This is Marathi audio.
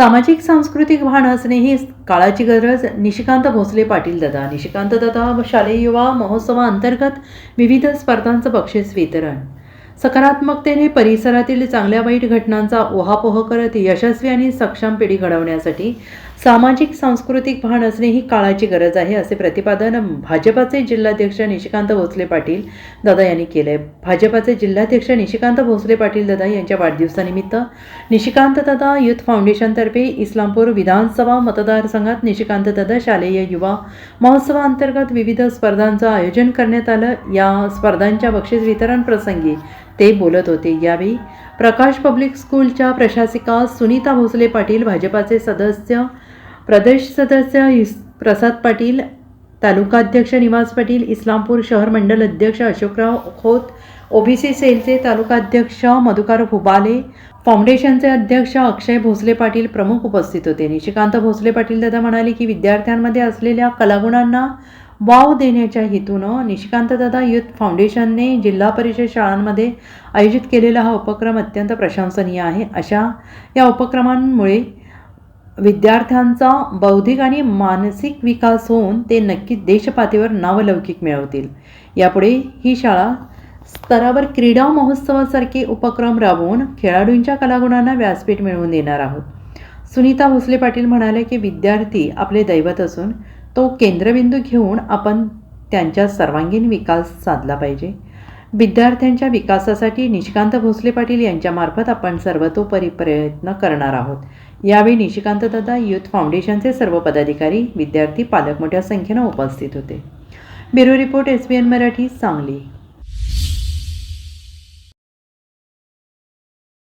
सामाजिक सांस्कृतिक भान असणे ही काळाची गरज निशिकांत भोसले पाटील दादा. निशिकांत दादा शालेय युवा महोत्सवाअंतर्गत विविध स्पर्धांचं बक्षीस वितरण. सकारात्मकतेने परिसरातील चांगल्या वाईट घटनांचा ओहापोह करत यशस्वी आणि सक्षम पिढी घडवण्यासाठी सामाजिक सांस्कृतिक भान असणे ही काळाची गरज आहे असे प्रतिपादन भाजपाचे जिल्हाध्यक्ष निशिकांत भोसले पाटील दादा यांनी केले भाजपाचे जिल्हाध्यक्ष निशिकांत भोसले पाटील दादा यांच्या वाढदिवसानिमित्त निशिकांत दादा युथ फाउंडेशनतर्फे इस्लामपूर विधानसभा मतदारसंघात निशिकांत दादा शालेय युवा महोत्सवाअंतर्गत विविध स्पर्धांचं आयोजन करण्यात आलं. या स्पर्धांच्या बक्षीस वितरण प्रसंगी ते बोलत होते. यावेळी प्रकाश पब्लिक स्कूलच्या प्रशासिका सुनीता भोसले पाटील भाजपाचे सदस्य प्रदेश सदस्य इस- प्रसाद पाटील तालुकाध्यक्ष निवास पाटील इस्लामपूर शहर मंडल अध्यक्ष अशोकराव खोत ओबीसी सेलचे तालुकाध्यक्ष मधुकार हुबाले फाउंडेशनचे अध्यक्ष अक्षय भोसले पाटील प्रमुख उपस्थित होते. निशिकांत भोसले पाटील दादा म्हणाले की विद्यार्थ्यांमध्ये असलेल्या कलागुणांना वाव देण्याच्या हेतूनं निशिकांत दादा युथ फाउंडेशनने जिल्हा परिषद शाळांमध्ये आयोजित केलेला हा उपक्रम अत्यंत प्रशंसनीय आहे. अशा या उपक्रमांमुळे विद्यार्थ्यांचा बौद्धिक आणि मानसिक विकास होऊन ते नक्की देशपातळीवर नावलौकिक मिळवतील. यापुढे ही शाळा स्तरावर क्रीडा महोत्सवासारखे उपक्रम राबवून खेळाडूंच्या कलागुणांना व्यासपीठ मिळवून देणार आहोत. सुनीता भोसले पाटील म्हणाले की विद्यार्थी आपले दैवत असून तो केंद्रबिंदू घेऊन आपण त्यांच्या सर्वांगीण विकास साधला पाहिजे. विद्यार्थ्यांच्या विकासासाठी निशिकांत भोसले पाटील यांच्यामार्फत आपण सर्वतोपरी प्रयत्न करणार आहोत. यावेळी निशिकांत दादा युथ फाउंडेशनचे सर्व पदाधिकारी विद्यार्थी पालक मोठ्या संख्येनं उपस्थित होते. Bureau report S B N Marathi Sangli.